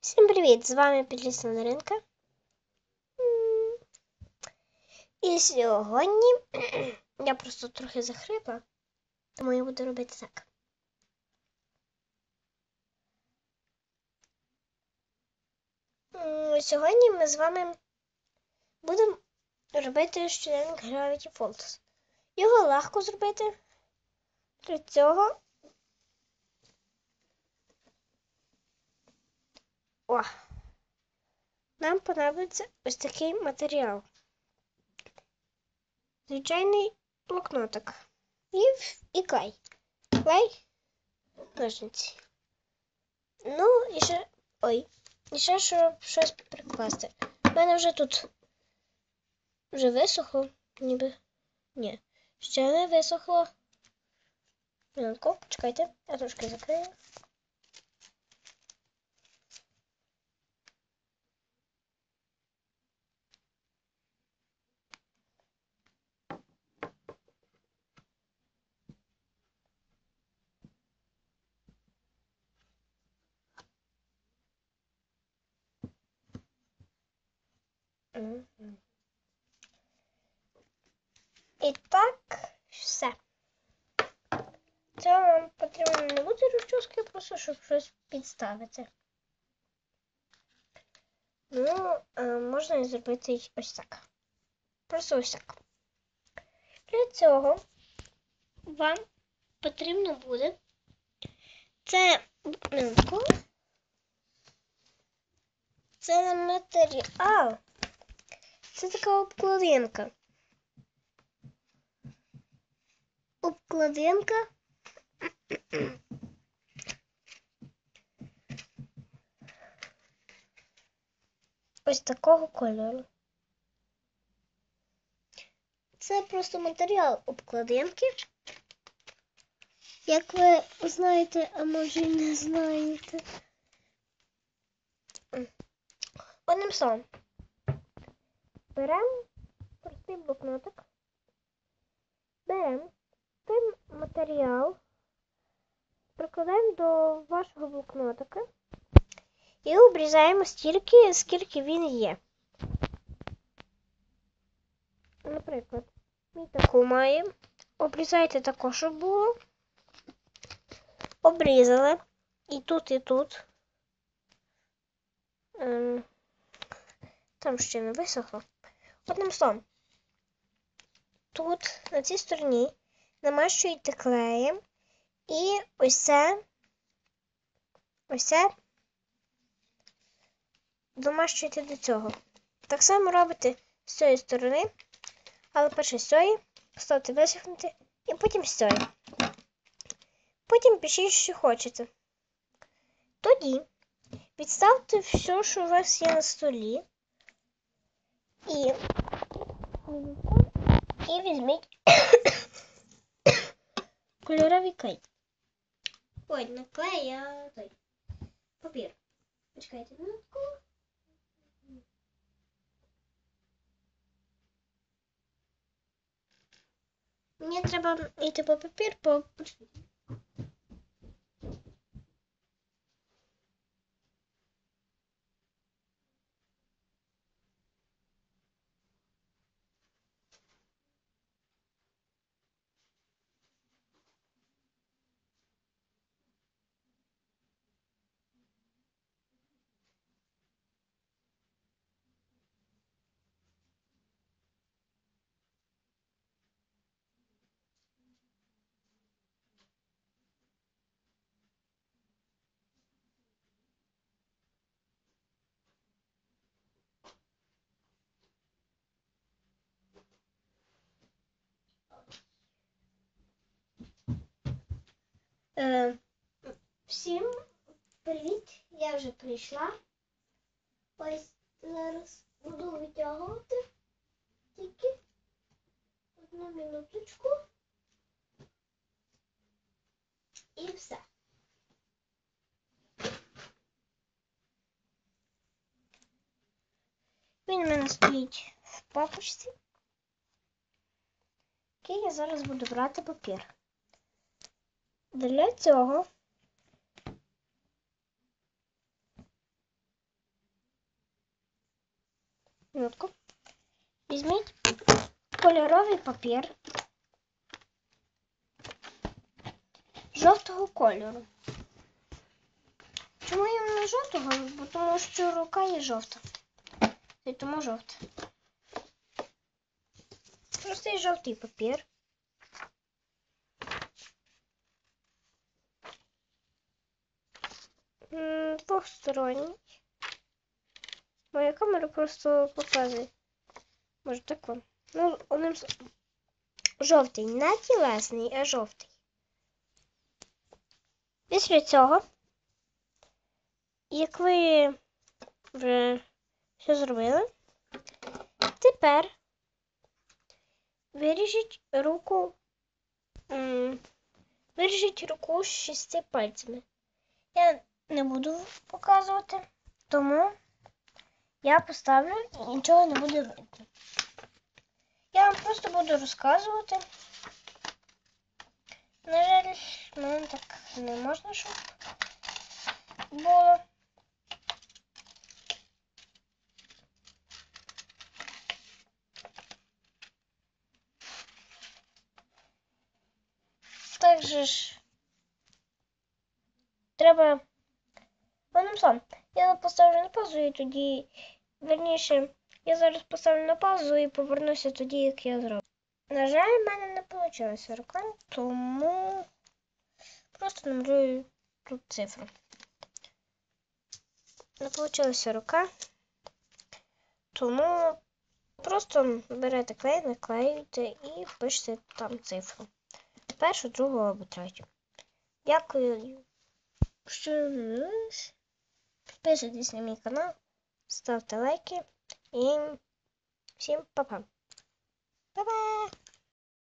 Всім привіт! З вами Підлісна Даринка. І сьогодні я просто трохи захрипла, тому я буду робити так. Сьогодні ми з вами будемо робити щоденник Gravity Falls. Його легко зробити. Для цього О, нам понадобиться ось такий матеріал. Звичайний блокнотик. І, і клей. Клей, ножниці. Ну, і ще. Ой, і ще щоб щось прикласти. У мене вже тут вже висохло, ніби. Ні. Ще не висохло. Минутку, чекайте, я трошки закрию. І так, все. Це вам потрібно не буде розчоски, просто щоб щось підставити. Ну, е, можна і зробити ось так. Просто ось так. Для цього вам потрібно буде це минутку. Це матеріал. Це така обкладинка. Обкладинка. Ось такого кольору. Це просто матеріал обкладинки. Як ви знаєте, а може й не знаєте. Одним словом, беремо простий блокнотик, беремо той матеріал, прикладаємо до вашого блокнотика і обрізаємо стільки, скільки він є. Наприклад, ми таку маємо. Обрізайте також, щоб було. Обрізали. І тут, і тут. Ем, там ще не висохло. Одним словом, тут, на цій стороні, намащуєте клеєм і ось це, ось це домащуєте до цього. Так само робите з цієї сторони, але перше з цієї, ставте висохнути і потім з цієї. Потім пишіть, що хочете. Тоді відставте все, що у вас є на столі. І, і візьміть кольоровий клей. Ой, не клей, а той. Папір. Почекайте минутку. Мені треба йти по папір, по. Е, всім привіт! Я вже прийшла. Ось зараз буду витягувати тільки одну минуточку. І все. Він у мене стоїть в папочці. Окей, я зараз буду брати папір. Для цього. Візьміть кольоровий папір жовтого кольору. Чому я не жовтого? Бо тому що рука є жовта. І тому жовта. Простий жовтий папір. Двохсторонній. Моя камера просто показує. Може так вам. Ну, одним жовтий, не тілесний, а жовтий. Після цього, як ви вже все зробили, тепер виріжіть руку. Виріжіть руку з шести пальцями. Я не буду показувати, тому я поставлю і нічого не буде видно. Я вам просто буду розказувати. На жаль, мене так не можна, щоб було. Так же ж треба. Одним словом, я поставлю на паузу і тоді, верніше, я зараз поставлю на паузу і повернуся тоді, як я зроблю. На жаль, в мене не вийшло рука, тому просто намалюю тут цифру. Не вийшла рука, тому просто берете клей, наклеюєте і пишете там цифру. Першу, другу або третю. Дякую, що дивились. Підписуйтесь на мій канал, ставте лайки і всім па-па. Па-па!